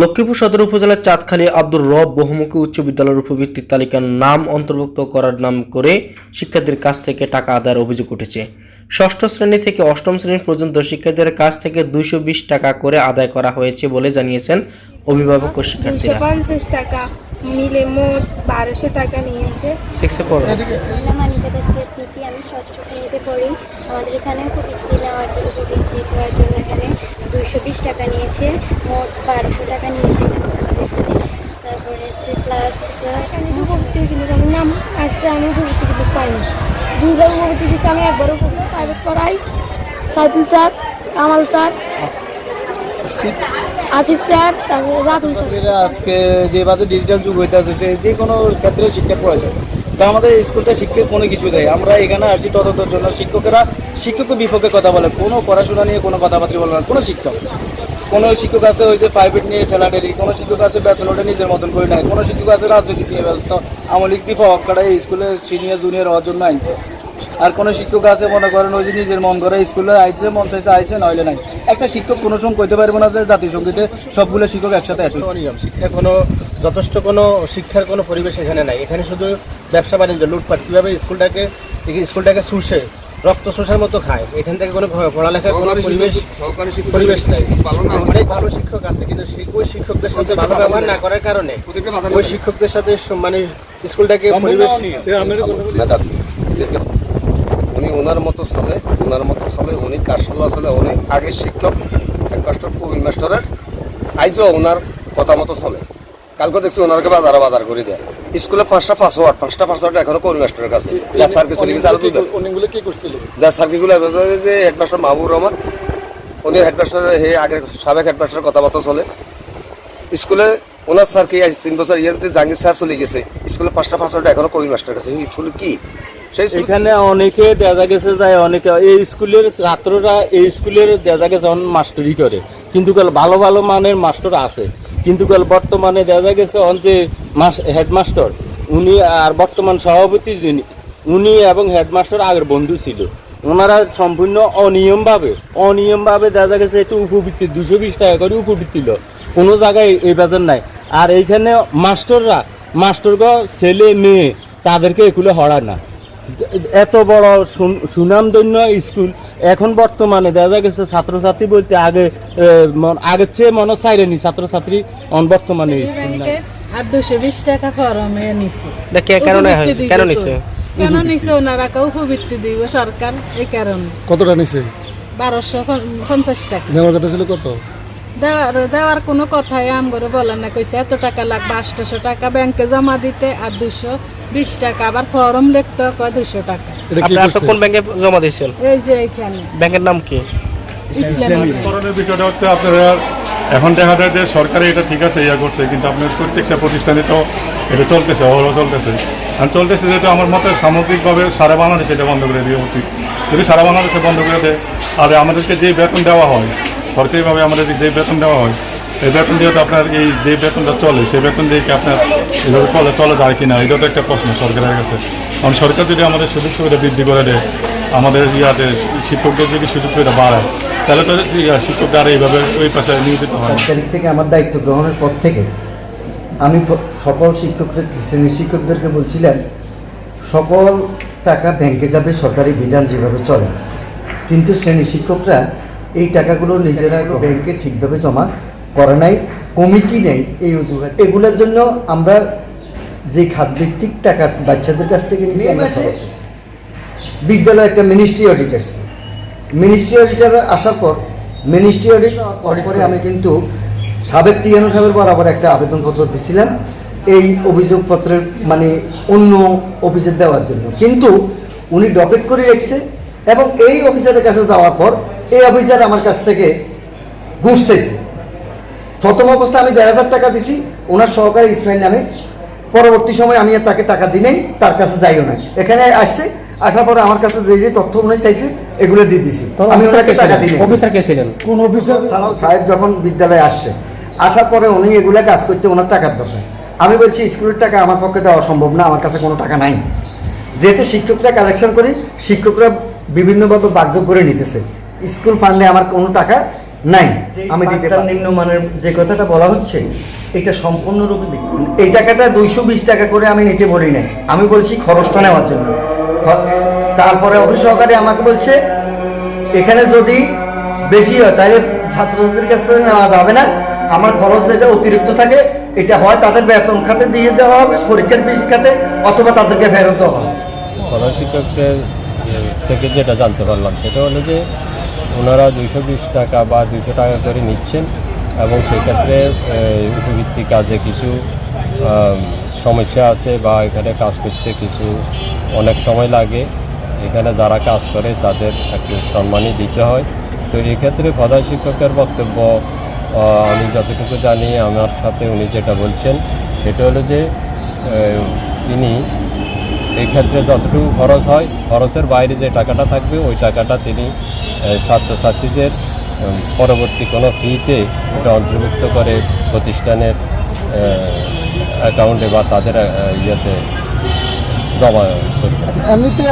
লক্ষ্মীপুর সদর উপজেলার চাঁদখালী আব্দুর রব বহুমুখী উচ্চ বিদ্যালয়ের উপবৃত্তির তালিকার নাম অন্তর্ভুক্ত করার নাম করে শিক্ষার্থীর কাছ থেকে টাকা আদায়ের অভিযোগ উঠেছে। ষষ্ঠ শ্রেণি থেকে অষ্টম শ্রেণি পর্যন্ত শিক্ষার্থীদের কাছ থেকে দুইশো বিশ টাকা করে আদায় করা হয়েছে বলে জানিয়েছেন অভিভাবক ও শিক্ষার্থীরা। পঞ্চাশ টাকা মিলে মোট বারোশো টাকা নিয়েছে। সিক্সে পড়ো। আমি ষষ্ঠ শ্রেণীতে পড়ি আমাদের এখানে উপবৃত্তি নেওয়ার জন্য উপবৃত্তি দেওয়ার জন্য এখানে দুইশো বিশ টাকা নিয়েছে, মোট বারোশো টাকা নিয়েছে তারপরে হচ্ছে প্লাস এখানে যে উপবৃত্তি কিন্তু আমার নাম আসছে আমি উপবৃত্তি কিন্তু পাইনি। দুইবার উপবৃত্তি দিচ্ছি আমি একবার উপবৃত্তি প্রাইভেট পড়াই, Saiful sir, Kamal sir, Asif sir, তারপরে রাতুল স্যার। আজকে যেভাবে ডিজিটাল যুগ হইতেছে, সে যে কোনো ক্ষেত্রে শিক্ষা প্রয়োজন তা আমাদের স্কুলটা শিক্ষক কোনো কিছু দেয় আমরা এখানে আসি তদন্তের জন্য। শিক্ষকেরা শিক্ষকের বিপক্ষে কথা বলে। কোনো পড়াশোনা নিয়ে কোনো কথাবার্তা বলে না। কোনো শিক্ষক। কোনো শিক্ষক আছে ওই যে প্রাইভেট নিয়ে ঠেলাঠেলি। কোনো শিক্ষক আছে বেতন ওটা নিজের মতন করে নেয়। কোনো শিক্ষক আছে রাজনীতি নিয়ে ব্যস্ত। আমলিক দীপক কাটা স্কুলে সিনিয়র জুনিয়র হওয়ার জন্য আনতে আর কোনো শিক্ষক আছে মনে করেন ওই যে নিজের মন করে স্কুলে আইছে মন চাইছে আইছে নইলে নাই। একটা শিক্ষক কোনো সময় কইতে পারব না যে জাতিসংগীতে সবগুলো শিক্ষক একসাথে আসে অনিয়ম শিক্ষা কোনো যথেষ্ট কোনো শিক্ষার কোনো পরিবেশ এখানে নাই। এখানে শুধু ব্যবসা বাণিজ্য লুটপাট কীভাবে স্কুলটাকে স্কুলটাকে শুষে রক্ত শোষার মতো খায়। এখান থেকে কোনো পড়ালেখার কোনো পরিবেশ পরিবেশ নেই। অনেক ভালো শিক্ষক আছে কিন্তু সেই ওই শিক্ষকদের সাথে ভালো ব্যবহার না করার কারণে ওই শিক্ষকদের সাথে মানে স্কুলটাকে পরিবেশ ওনার মতো চলে ওনার মতো চলে। উনি কারশাল আসলে উনি আগে শিক্ষক হেডমাস্টার প্রবীণ মাস্টারের আইজও ওনার কথা মতো চলে। কালকে দেখছি ওনারকে বাজার বাজার করে দেয়। স্কুলে পাঁচটা পাসওয়ার্ড পাঁচটা পাসওয়ার্ড এখনও কর্মী মাস্টারের কাছে যা স্যারকে চলে গেছে আরও দুইবার অনেকগুলো কি করছিল? যা সার্কিগুলো যে হেডমাস্টার মাহবুব রহমান উনি হেডমাস্টার হে আগের সাবেক হেডমাস্টারের কথাবার্তা চলে। স্কুলে ওনার স্যার কি আজ তিন বছর ইয়ারতে জাহাঙ্গীর স্যার চলে গেছে। স্কুলে পাঁচটা পাঁচটা এখনও কবি মাস্টার কাছে স্কুল কি? এখানে অনেকে দেখা গেছে যায় অনেকে এই স্কুলের ছাত্ররা এই স্কুলের দেখা গেছে অন মাস্টারি করে। কিন্তু ভালো ভালো মানের মাস্টার আছে। কিন্তু কাল বর্তমানে দেখা গেছে অন যে হেডমাস্টার, উনি আর বর্তমান সভাপতি যিনি, উনি এবং হেডমাস্টার আগের বন্ধু ছিল। ওনারা সম্পূর্ণ অনিয়মভাবে অনিয়মভাবে দেখা গেছে একটু উপবৃত্তি দুশো বিশ টাকা করে উপবৃত্তি লো। কোনো জায়গায় এই বেতন নাই। আর এইখানে মাস্টাররা মাস্টারগ ছেলে মেয়ে, তাদেরকে এগুলো হরায় না। এত বড় সুন- সুনামধন্য স্কুল এখন বর্তমানে দেখা গেছে ছাত্রছাত্রী বলতে আগে আগের চেয়ে মনে চাইরেনি ছাত্রছাত্রী অন বর্তমানে স্কুল আর দুশো বিশ টাকা নিছে। দেখে কেন কেন তো। নিছে? কেন নিছে? ওনারা কেউ উপবৃত্তি দিব সরকার এই কারণে। কতটা নিছে? বারোশো পঞ্চাশ টাকা। নেওয়ার কথা ছিল কত? দেওয়ার দেওয়ার কোনো কথাই আম করে বলেন না কইছে এত টাকা লাগবে আটশোশো টাকা ব্যাংকে জমা দিতে আর দুশো বিশ টাকা আবার ফর্ম লিখতে কয় দুশো টাকা। কোন ব্যাংকে জমা দিয়েছেন? এই যে এখানে। ব্যাংকের নাম কি? করণের বিষয়টা হচ্ছে আপনারা এখন দেখা যায় যে সরকারে এটা ঠিক আছে ইয়া করছে কিন্তু আপনার প্রত্যেকটা প্রতিষ্ঠানে তো এটা চলতেছে অহরহ চলতেছে। আর চলতেছে যেহেতু আমার মতে সামগ্রিকভাবে সারা বাংলাদেশে এটা বন্ধ করে দেওয়া উচিত। যদি সারা বাংলাদেশে বন্ধ করে দেয় আর আমাদেরকে যে বেতন দেওয়া হয় সরকারিভাবে আমাদের যে বেতন দেওয়া হয়, এই বেতন দিয়ে তো আপনার এই যে বেতনটা চলে, সেই বেতন দিয়ে কি আপনার এভাবে চলে চলে যায় কিনা? এটা তো একটা প্রশ্ন সরকারের কাছে। কারণ সরকার যদি আমাদের সুযোগ সুবিধা বৃদ্ধি করে দেয়, আমাদের ইয়াতে শিক্ষকদের যদি সুযোগ সুবিধা বাড়ায়, তাহলে তো শিক্ষকরা আর এইভাবে ওই পাশে নিয়োজিত হয় তারিখ থেকে আমার দায়িত্ব গ্রহণের পর থেকে আমি সকল শিক্ষকদের, শ্রেণির শিক্ষকদেরকে বলছিলাম, সকল টাকা ব্যাংকে যাবে, সরকারি বিধান যেভাবে চলে। কিন্তু শ্রেণি শিক্ষকরা এই টাকাগুলো নিজেরা ব্যাংকে ঠিকভাবে জমা করে নাই কমিটি নেই এই অজুহাত। এগুলোর জন্য আমরা যে খাতভিত্তিক টাকা বাচ্চাদের কাছ থেকে নিয়ে আমরা বিদ্যালয়ে একটা মিনিস্ট্রি অডিট আসছে মিনিস্ট্রি অডিটার আসার পর মিনিস্ট্রি অডিট পরে আমি কিন্তু সাবেক টিএনও সাহেবের বরাবর একটা আবেদনপত্র দিছিলাম এই অভিযোগপত্রের মানে অন্য অফিসে দেওয়ার জন্য। কিন্তু উনি ডকেট করে রেখেছে এবং এই অফিসারের কাছে যাওয়ার পর এই অফিসার আমার কাছ থেকে ঘুষ চাইছে। প্রথম অবস্থা আমি দেড় হাজার টাকা দিছি ওনার সহকারী ইসমাইল নামে। পরবর্তী সময় আমি আর তাকে টাকা দিই নাই তার কাছে যাইও নাই। এখানে আসছে আসার পরে আমার কাছে যে যে তথ্য উনি চাইছে এগুলো দিয়ে দিছি। আমি ওনাকে টাকা দিই অফিসার কে ছিলেন? কোন অফিসার সালাম সাহেব যখন বিদ্যালয়ে আসছে আসার পরে উনি এগুলা কাজ করতে ওনার টাকার দরকার। আমি বলছি স্কুলের টাকা আমার পক্ষে দেওয়া সম্ভব না আমার কাছে কোনো টাকা নাই। যেহেতু শিক্ষকরা কালেকশন করি শিক্ষকরা বিভিন্নভাবে বাগযোগ করে নিতেছে। স্কুল ফান্ডে আমার কোনো টাকা নাই আমি দিতে পারি। নিম্নমানের যে কথাটা বলা হচ্ছে এটা সম্পূর্ণরূপে। এই টাকাটা দুইশো বিশ টাকা করে আমি নিতে বলি নাই। আমি বলছি খরচটা নেওয়ার জন্য। তারপরে অফিস সহকারী আমাকে বলছে এখানে যদি বেশি হয় তাহলে ছাত্রছাত্রীর কাছ থেকে নেওয়া যাবে না। আমার খরচ যেটা অতিরিক্ত থাকে এটা হয় তাদের বেতন খাতে দিয়ে দেওয়া হবে পরীক্ষার ফিস খাতে অথবা তাদেরকে ফেরত দেওয়া হবে। প্রধান শিক্ষকদের থেকে যেটা জানতে পারলাম সেটা হলো যে ওনারা দুইশো বিশ টাকা বা দুইশো টাকা করে নিচ্ছেন এবং সেক্ষেত্রে উপবৃত্তি কাজে কিছু সমস্যা আছে বা এখানে কাজ করতে কিছু অনেক সময় লাগে, এখানে যারা কাজ করে তাদের একটু সম্মানই দিতে হয়। তো এক্ষেত্রে প্রধান শিক্ষকের বক্তব্য আমি যতটুকু জানি আমার সাথে উনি যেটা বলছেন, সেটা হলো যে তিনি এক্ষেত্রে যতটুকু খরচ হয়, খরচের বাইরে যে টাকাটা থাকবে, ওই টাকাটা তিনি ছাত্রছাত্রীদের পরবর্তী কোনো ফিতে ওটা অন্তর্ভুক্ত করে প্রতিষ্ঠানের অ্যাকাউন্টে বা তাদের ইয়েতে জমা করবে এমনিতে